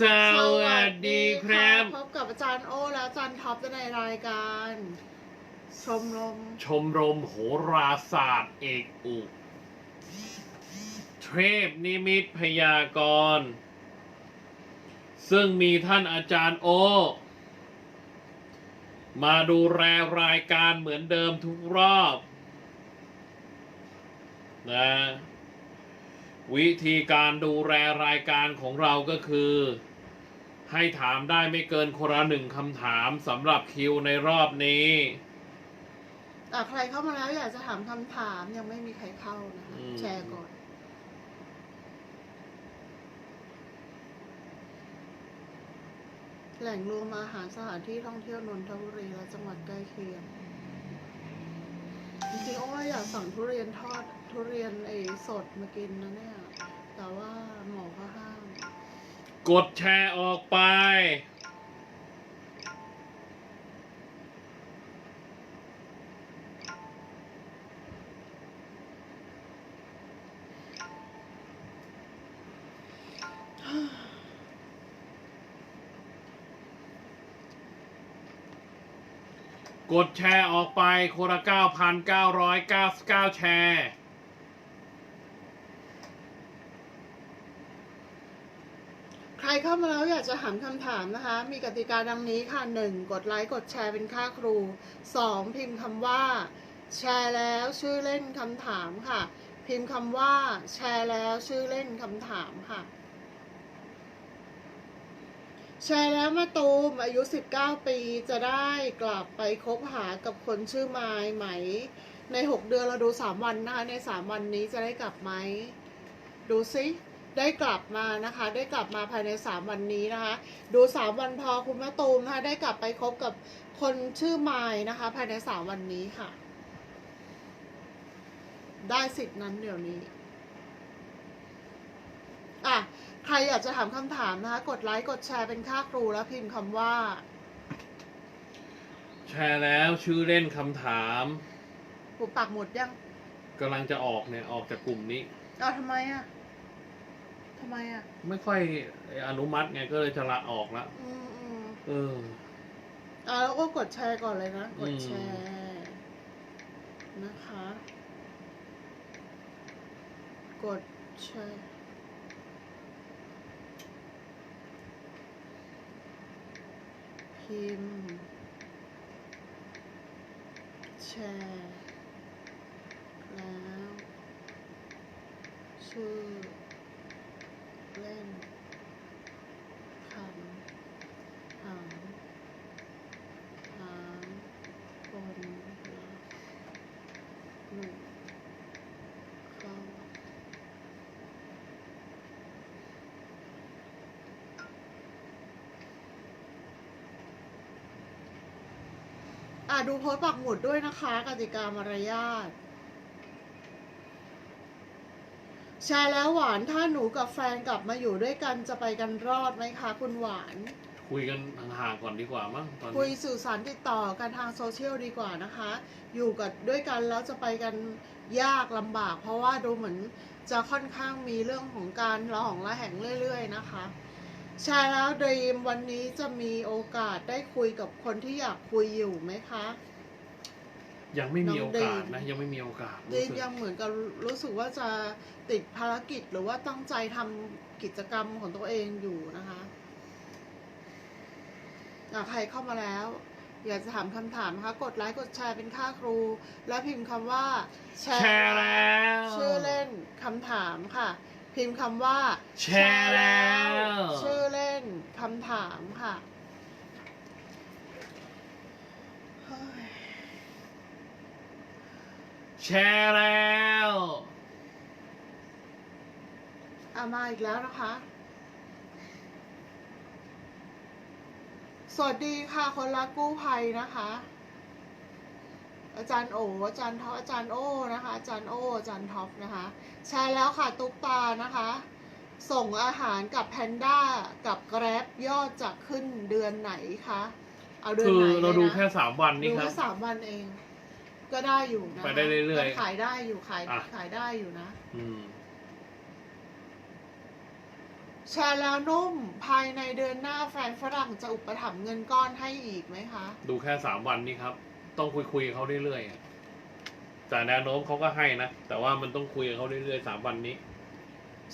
สวัสดีครับ พบกับอาจารย์โอและอาจารย์ท็อปในรายการ ชมรม ชมรมโหราศาสตร์เอกอุเทพนิมิตพยากรณ์ซึ่งมีท่านอาจารย์โอ มาดูแลรายการเหมือนเดิมทุกรอบ นะ วิธีการดูแลรายการของเราก็คือ ให้ถามได้ไม่เกินคนละหนึ่งคำถามสำหรับคิวในรอบนี้อะใครเข้ามาแล้วอยากจะถามคำถามยังไม่มีใครเข้านะคะอืมแชร์ก่อน แหล่งรวมอาหารสถานที่ท่องเที่ยวนนทบุรีและจังหวัดใกล้เคียงจ ริงๆโอ้ว่าอยากสั่งทุเรียนทอดทุเรียนไอ้สดมากินนะเนี่ย แต่ว่าหมอก็ห้าม กดแชร์ออกไป กดแชร์ออกไปคนละ9,999 แชร์ ใครเข้ามาแล้วอยากจะถามคำถามนะคะ มีกติกาดังนี้ค่ะ 1. กดไลค์ กดแชร์เป็นค่าครู 2. พิมพ์คำว่า แชร์แล้วชื่อเล่นคำถามค่ะ พิมพ์คำว่า แชร์แล้วชื่อเล่นคำถามค่ะ แชร์แล้วมาตูมอายุ 19 ปีจะได้กลับไปคบหากับคนชื่อไมายไหม ใน 6 เดือนเราดู 3 วันนะคะ ใน 3 วันนี้จะได้กลับไหม ดูซิได้กลับมานะคะ ได้กลับมาภายใน 3 วันนี้นะคะ ดู 3 วันพอคุณมะตูมนะคะ ได้กลับไปคบกับคนชื่อไมายนะคะ ภายใน 3 วันนี้ค่ะ ได้สิทธิ์นั้นเดี๋ยวนี้ อะ ใครอยากจะถามคำถามนะคะ กดไลค์กดแชร์เป็นค่าครูแล้วพิมพ์คำว่า แชร์แล้วชื่อเล่นคำถามปุบปักหมดยังกำลังจะออกเนี่ยออกจากกลุ่มนี้เอาทำไมอะทำไมอะ ไม่ค่อยอนุมัติไงก็เลยจะละออกละอืมอืมเอออะแล้วก็กดแชร์ก่อนเลยนะ กดอืมแชร์นะคะ กดแชร์ พิมพ์ แชร์ แล้ว ชื่อ เล่นคำถามถามคนละหนึ่งเข้า อะดูโพสต์ปักหมุดด้วยนะคะกติกามารยาทแชร์แล้วหวานถ้าหนูกับแฟนกลับมาอยู่ด้วยกันจะไปกันรอดไหมคะ คุณหวาน คุยกันห่างๆก่อนดีกว่ามั้งตอนคุยนี้สื่อสารติดต่อกันทางโซเชียลดีกว่านะคะ อยู่กับด้วยกันแล้วจะไปกันยากลำบาก เพราะว่าดูเหมือนจะค่อนข้างมีเรื่องของการระหองระแหงเรื่อย ๆ นะคะแชร์แล้วดีมวันนี้จะมีโอกาสได้คุยกับคนที่อยากคุยอยู่ไหมคะ ยังไม่มีน้โอองดีกาสนะยังไม่มีโอกาสดีรู้มสึกยังเหมือนกับรู้สึกว่าจะติดภารกิจหรือว่าตั้งใจทำกิจกรรมของตัวเองอยู่นะคะอะใครเข้ามาแล้ว อยากจะถามคำถามนะคะกดไลค์กดแชร์เป็นค่าครู แล้วพิมพ์คำว่าแชแชร์แล้วชื่อเล่นคำถามค่ะ พิมพ์คำว่า แชร์แล้ว ชื่อเล่นคำถามค่ะเฮ้ยแชร์แล้วอะมาอีกแล้วนะคะ สวัสดีค่ะ คนรักกู้ภัยนะคะ อาจารย์โออาจารย์ท็อปอาจารย์โอนะคะ อาจารย์โออาจารย์ท็อปนะคะใช่แล้วค่ะตุ๊กตานะคะ ส่งอาหารกับแพนด้ากับแกร็บยอดจะขึ้นเดือนไหนคะเอาเดือนคือไหนเราลยดูนะแค่สามวันนี่ดูครัแค่บสามวันเอง ก็ได้อยู่นะไปได้เรื่อยๆก็ขายได้อยู่ขายอะ ขายได้อยู่นะ อืม แชร์แล้วนุ่มภายในเดือนหน้าแฟนฝรั่งจะอุปถัมภ์เงินก้อนให้อีกไหมคะ ดูแค่สามวันนี้ครับ ต้องคุยคุยๆกับเขาเรื่อยๆอะแต่แนวโน้มเขาก็ให้นะ แต่ว่ามันต้องคุยกับเขาเรื่อยๆสามวันนี้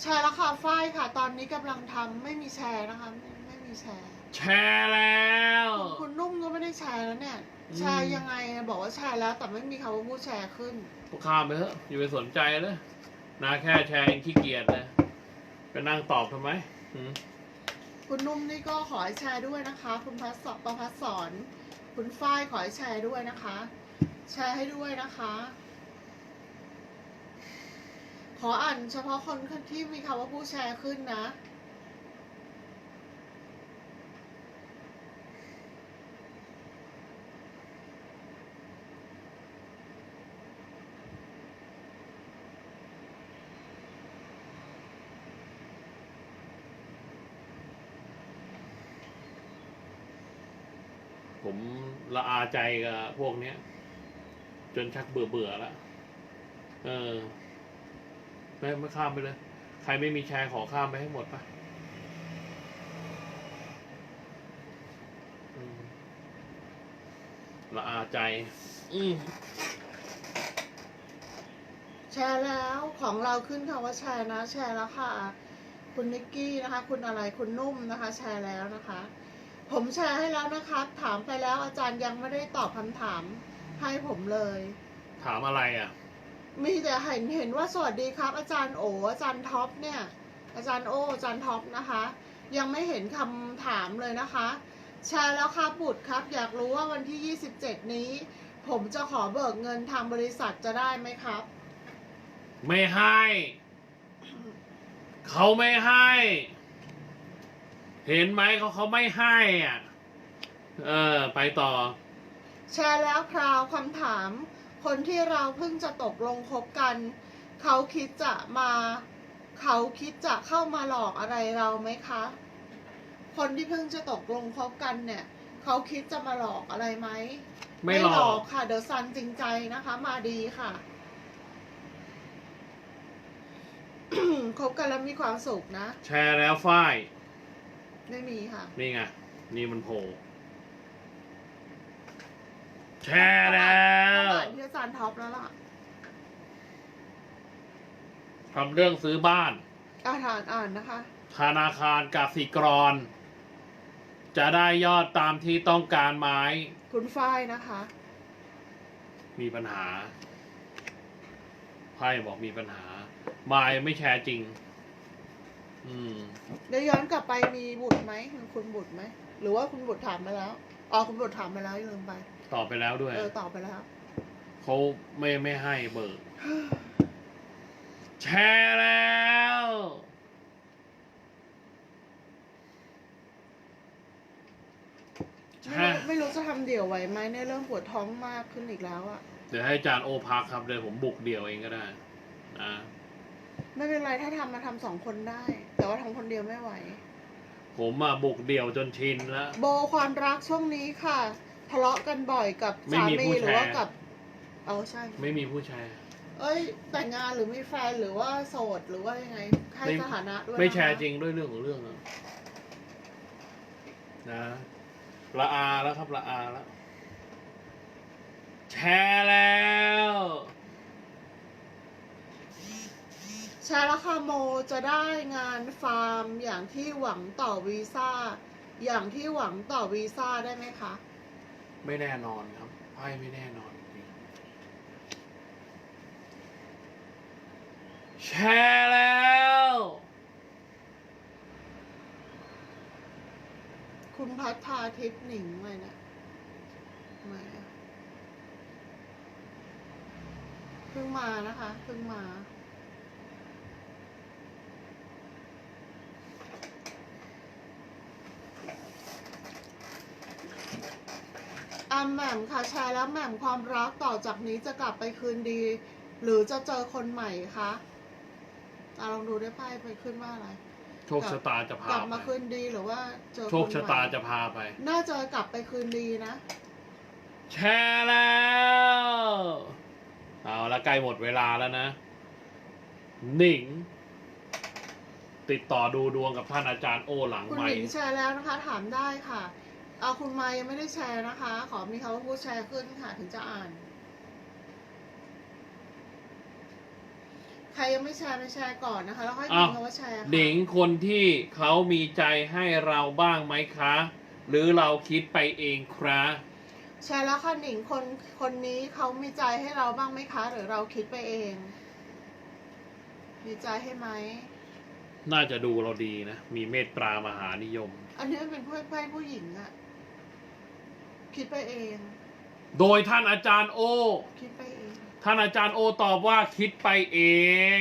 แชร์แล้วค่ะฝ้ายค่ะ ตอนนี้กำลังทำไม่มีแชร์นะคะ ไม่ไม่มีแชร์ แชร์แล้ว คุณคุณนุ่มก็ไม่ได้แชร์แล้วเนี่ย อืม แชร์ยังไงอะบอกว่าแชร์แล้ว แต่ไม่มีคำว่าผู้แชร์ขึ้น ก็ข้ามไปเถอะอย่าไปสนใจเลยนาแค่แชร์ยังขี้เกียจเลยไปนั่งตอบทำไมหืมคุณนุ่มนี่ก็ขอให้แชร์ด้วยนะคะ คุณพัสสประพัสสอน คุณฝ้ายขอให้แชร์ด้วยนะคะ แชร์ให้ด้วยนะคะ ขออ่านเฉพาะคนที่มีคำว่าผู้แชร์ขึ้นนะ ผมละอาใจกับพวกเนี้ย จนชักเบื่อเบื่อแล้วเออ ไม่ไม่ข้ามไปเลย ใครไม่มีแชร์ขอข้ามไปให้หมดปะละอาใจ อืมแชร์แล้วของเราขึ้นคำว่าแชร์นะ แชร์แล้วค่ะ คุณนิกกี้นะคะ คุณอะไรคุณนุ่มนะคะ แชร์แล้วนะคะ ผมแชร์ให้แล้วนะคะถามไปแล้วอาจารย์ยังไม่ได้ตอบคำถามให้ผมเลย ถามอะไรอะ มีแต่เห็นเห็นว่าสวัสดีครับ อาจารย์โออาจารย์ท็อปเนี่ย อาจารย์โออาจารย์ท็อปนะคะ ยังไม่เห็นคำถามเลยนะคะ แชร์แล้วครับบุตรครับ อยากรู้ว่าวันที่ 27 นี้ ผมจะขอเบิกเงินทางบริษัทจะได้ไหมครับ ไม่ให้ เขาไม่ให้ เห็นไหมเขาเขาไม่ให้อะ เออ ไปต่อ แชร์แล้วคราวคำถาม คนที่เราเพิ่งจะตกลงคบกัน เขาคิดจะมา เขาคิดจะเข้ามาหลอกอะไรเราไหมคะ คนที่เพิ่งจะตกลงคบกันเนี่ย เขาคิดจะมาหลอกอะไรไหมไม่หลอกค่ะ เดอะซันจริงใจนะคะ มาดีค่ะคบกันแล้วมีความสุขนะ แชร์แล้วฝ้าย ไม่มีค่ะนี่ไง นี่มันโผล่แชร์แล้วต้องอ่านที่อาจารย์ท็อปแล้วล่ะทำเรื่องซื้อบ้าน อาถานอ่านนะคะ ธนาคารกสิกร จะได้ยอดตามที่ต้องการไหมคุณฝ้ายนะคะ มีปัญหาไพ่บอกมีปัญหา มายไม่แชร์จริง อืมเดี๋ยวย้อนกลับไปมีบุตรไหมมีคุณบุตรไหม หรือว่าคุณบุตรถามไปแล้วอ๋อคุณบุตรถามไปแล้วลืมไป ตอบไปแล้วด้วยเออตอบไปแล้ว เขาไม่ไม่ให้เบิกแชร์แล้วแชไม่รู้ร์ไม่รู้จะทำเดี่ยวไหวไหมเนี่ยเริ่มปวดท้องมากขึ้นอีกแล้วอะเดี๋ยวให้อาจารย์โอพักครับเดี๋ยวผมบุกเดี่ยวเองก็ได้นะไม่เป็นไรถ้าทำมาทำสองคนได้ แต่ว่าทำคนเดียวไม่ไหว ผมอะบุกเดี่ยวจนชินแล้ว โบความรักช่วงนี้ค่ะ ทะเลาะกันบ่อยกับไม่สามีมีผู้หรือว่าแชร์ กับ เอาใช่ ไม่มีผู้แชร์เอ้ย แต่งงานหรือมีแฟนหรือว่าโสดหรือว่ายังไงให้ไม่สถานะด้วยไม่นะคะแชร์จริงด้วยเรื่องของเรื่องอะนะละอาแล้วครับละอาแล้วแชร์แล้ว แชร์ราคาโมจะได้งานฟาร์มอย่างที่หวังต่อวีซ่า อย่างที่หวังต่อวีซ่าได้ไหมคะ ไม่แน่นอนครับไพ่ไม่แน่นอนจริงแชร์แล้ว คุณพัฒพาทิพย์หนิงเลยเนี่ยทำไมอะเพิ่งมานะคะเพิ่งมา อะแหม่มค่ะแชร์แล้วแหม่มความรักต่อจากนี้จะกลับไปคืนดี หรือจะเจอคนใหม่คะอะลองดูได้ไพ่ไปขึ้นว่าอะไร โชคชะตาจะพากลับมาไปคืนดีหรือว่าเจอโชคชะตาคนใหม่จะพาไป น่าจะกลับไปคืนดีนะ แชร์แล้ว เอาละใกล้หมดเวลาแล้วนะหนิง ติดต่อดูดวงกับท่านอาจารย์โอหลังคุณใหม่ หญิงแชร์แล้วนะคะ ถามได้ค่ะ เอาคุณมายังไม่ได้แชร์นะคะ ขอมีคำว่าพูดแชร์ขึ้นค่ะถึงจะอ่าน ใครยังไม่แชร์ไปแชร์ก่อนนะคะ แล้วค่อยพิมพ์คำว่าแชร์ค่ะหนิงคนที่เขามีใจให้เราบ้างไหมคะ หรือเราคิดไปเองครับ แชร์แล้วค่ะหนิงคนคนนี้เขามีใจให้เราบ้างไหมคะ หรือเราคิดไปเอง มีใจให้ไหมน่าจะดูเราดีนะ มีเมตตามหานิยม อันนี้มันเป็นเพื่อนเพื่อนผู้หญิงอะ คิดไปเอง โดยท่านอาจารย์โอ คิดไปเอง ท่านอาจารย์โอตอบว่าคิดไปเอง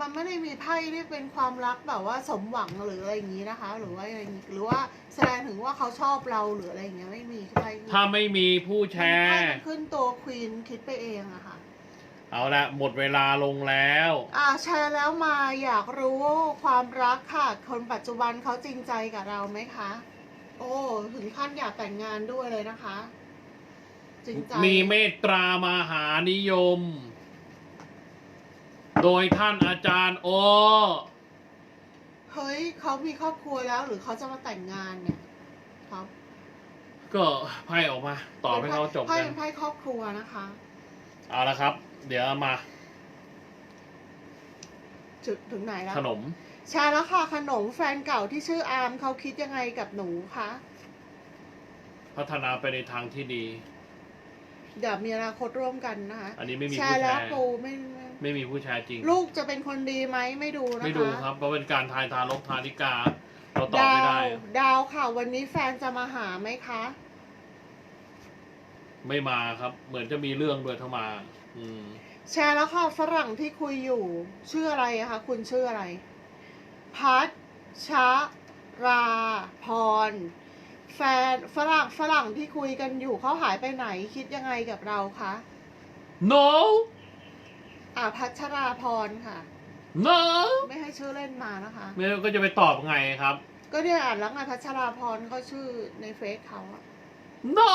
มันไม่ได้มีไพ่ที่เป็นความรักแบบว่าสมหวังหรืออะไรอย่างนี้นะคะ หรือว่าอะไรอย่างนี้หรือว่าแสดงถึงว่าเขาชอบเราหรืออะไรอย่างเงี้ยไม่มีไพ่ถ้าไม่มีผู้แชไพ่ร์มันขึ้นตัวควีนคิดไปเองอะค่ะเอาละหมดเวลาลงแล้ว อ่าแชร์แล้วมาอยากรู้ความรักค่ะ คนปัจจุบันเขาจริงใจกับเราไหมคะ โอ้ถึงขั้นอยากแต่งงานด้วยเลยนะคะจริงใจมีเมตตามหานิยม โดยท่านอาจารย์โอเฮ้ยเขามีครอบครัวแล้วหรือเขาจะมาแต่งงานเนี่ยครับก็ไพ่ออกมาตอบให้เขาจบไพ่กันเป็นไพ่ครอบครัวนะคะ เอาละครับ เดี๋ยวมาถึงถึงไหนแล้วขนมแชร์แล้วค่ะขนมแฟนเก่าที่ชื่ออาร์มเขาคิดยังไงกับหนูคะพัฒนาไปในทางที่ดี เดี๋ยวมีอนาคตร่วมกันนะคะอันนี้ไม่มีแชผู้ร์แชแล้วร์ปูไม่ไม่ไม่มีผู้แชร์จริง ลูกจะเป็นคนดีไหมไม่ดูนะคะ ไม่ดูครับ เพราะเป็นการทายทารกทานิกา เราตอบดาไม่วได้ดาวค่ะ วันนี้แฟนจะมาหาไหมคะ ไม่มาครับ เหมือนจะมีเรื่องด้วยถ้ามา อืม แชร์แล้วค่ะฝรั่งที่คุยอยู่ ชื่ออะไรอะคะคุณชื่ออะไร พัชชะราพร แฟนฝรั่งฝรั่งที่คุยกันอยู่เขาหายไปไหนคิดยังไงกับเราคะ no อ่าพัชราพรค่ะ no ไม่ให้ชื่อเล่นมานะคะ ไม่ก็จะไปตอบไงครับ ก็เนี่ยอ่านแล้วไงพัชราพรเขาชื่อในเฟซเขาอะ no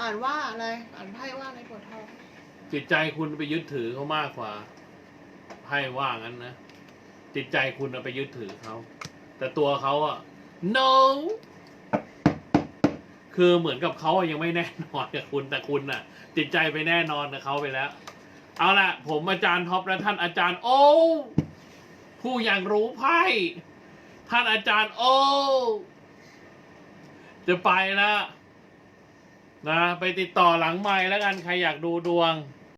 อ่านว่าอะไร อ่านไพ่ว่าในปวดท้องจิตใจคุณไปยึดถือเขามากกว่าไพ่ว่างั้นนะ จิตใจคุณเอาไปยึดถือเขา แต่ตัวเขาอะ no คือเหมือนกับเขาอะยังไม่แน่นอนกับคุณแต่คุณน่ะ จิตใจไปแน่นอนกับเขาไปแล้ว เอาละผมอาจารย์ท็อปและท่านอาจารย์ โอผู้อย่างรู้ไพ่ท่านอาจารย์ โอจะไปแล้วนะ ไปติดต่อหลังไม้แล้วกันใครอยากดูดวง